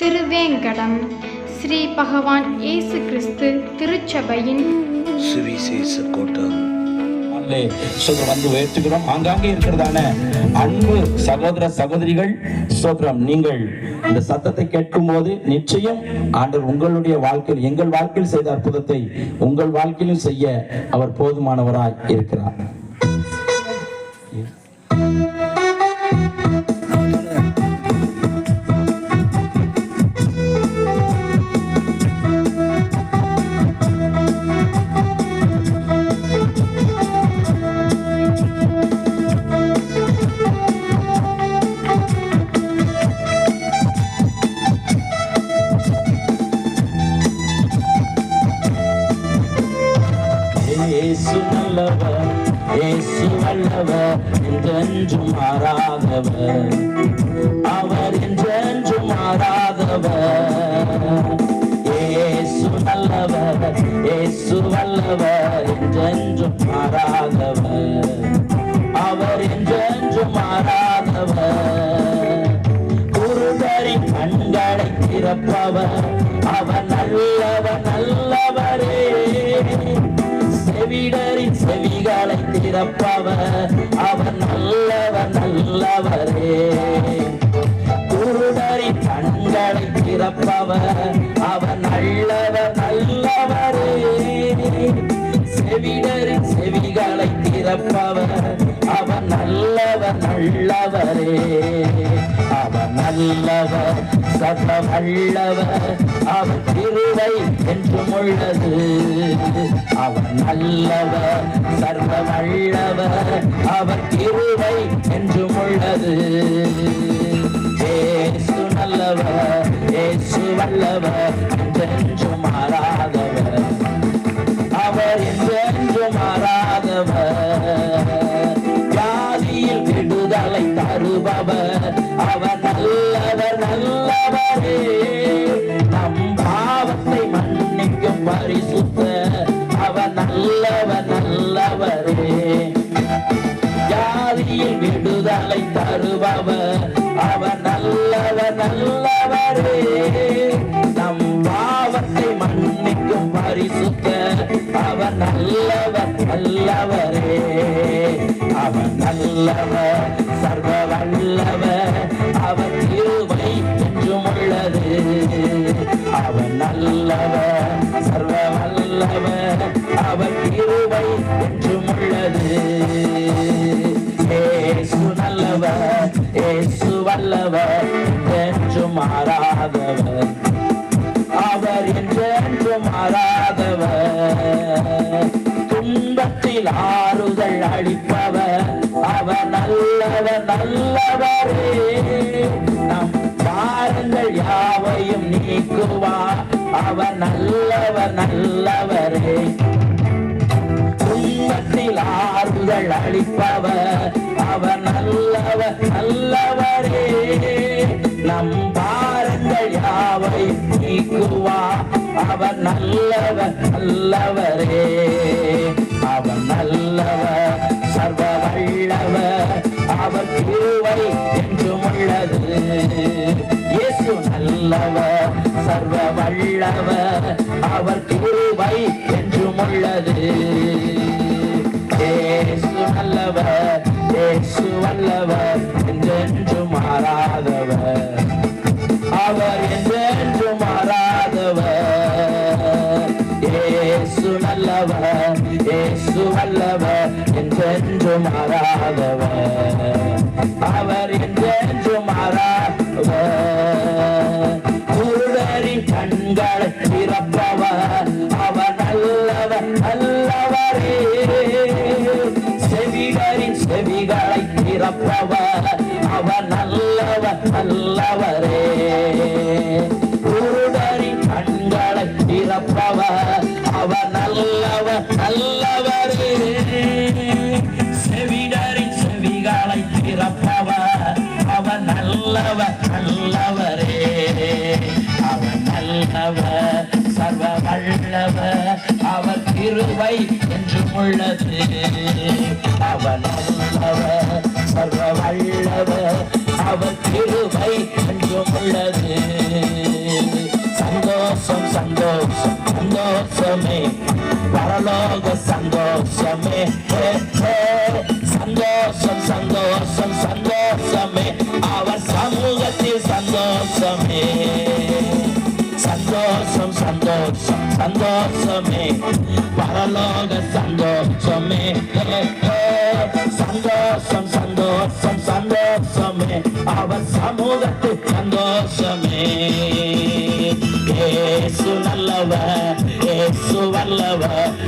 திருவேங்கடம். ஸ்ரீ பகவான் இயேசு கிறிஸ்து திருச்சபையின் சுவிசேஷ கூட்டம். நாளிலே ஸ்தோத்திரம் வந்து உயர்த்துகிறோம். ஆங்காங்கே இருக்கிறதான அன்பு சகோதர சகோதரிகள் ஸ்தோத்திரம் நீங்கள் இந்த சத்தத்தை கேட்கும் போது நிச்சயம் ஆண்டவர் உங்களுடைய வாழ்க்கையில் எங்கள் வாழ்க்கையில் செய்த அற்புதத்தை உங்கள் வாழ்க்கையிலும் செய்ய அவர் போதுமானவராய் இருக்கிறார். வல்லவர் என்றென்றும் மாறாதவ அவர் என்றென்றும் மாறாதவ ஏசு நல்லவர் ஏசு வல்லவர் என்றென்றும் மாறாதவர். அவர் என்றென்றும் மாறாதவர். குருடரின் கண்களை திறப்பவர். கண்களை திறப்பவர் அவர் நல்லவர் நல்லவரே. செவிடரின் செவிகளை திறப்பவர் அவர் நல்லவர் நல்லவரே. அவர் நல்லவர் சர்வ வல்லவர் அவர் திருவை என்றும் உள்ளது. அவர் நல்லவர் சர்வ வல்லவர் அவர் திருவை என்றும் உள்ளது. ஏசு என்றென்றும் மாறாதவர். அவர் என்றென்றும் மாறாதவர். வியாதியில் விடுதலை தருபவர். அவர் நல்லவர் நல்லவரே. நம் பாவத்தை மன்னிக்கும் பரிசுத்த அவர் நல்லவர் நல்லவரே. வியாதியில் விடுதலை தருபவர். நல்லவரே அவன் நல்லவர் சர்வ வல்லவர் அவர் திருவை என்றும் உள்ளது அவன் நல்லவர் சர்வ வல்லவர் அவர் திருவை என்றும் உள்ளது ஏசு நல்லவர் ஏசு வல்லவர் என்றும் மாறாதவர் நல்லவரே நம் பாரங்கள் யாவையும் நீக்குவார் அவர் நல்லவர் நல்லவரே துன்பத்தில் ஆறுதல் அளிப்பவர் அவர் நல்லவர் நல்லவரே நம் பாரங்கள் யாவை நீக்குவா அவர் நல்லவர் நல்லவரே அவர் நல்லவர் அவர் கிருவை என்றும் உள்ளது இயேசு நல்லவர் சர்வ வல்லவர் அவர் கிருவை என்றும் உள்ளது ஏசு நல்லவர் ஏசு வல்லவர் என்றென்று மாறாதவர். அவர் என்றென்று மாறாதவர். ஏசு நல்லவர் ஏசு வல்லவர் என்றென்று மாறாதவர். அவர் என்றென்றும் மாறாதவர் குருடரின் கண்களை திறப்பவர். அவர் நல்லவர் நல்லவரே. செவிகளின் செவிகளை திறப்பவர். நல்லவர் நல்லவரே. அவர் நல்லவர் சர்வ வல்லவர் அவர் திருவை என்றும் உள்ளது. அவர் நல்லவர் சர்வ வல்லவர் அவர் திருவை என்றும் உள்ளது. சந்தோஷம் சந்தோஷம் சந்தோஷமே. பரலோக சந்தோஷமே. சந்தோஷமே. பரலோக சந்தோஷமே. சந்தோஷம் சந்தோஷம் சந்தோஷமே. அவர் சமூகத்து சந்தோஷமே. ஏசு நல்லவர் ஏசு வல்லவர்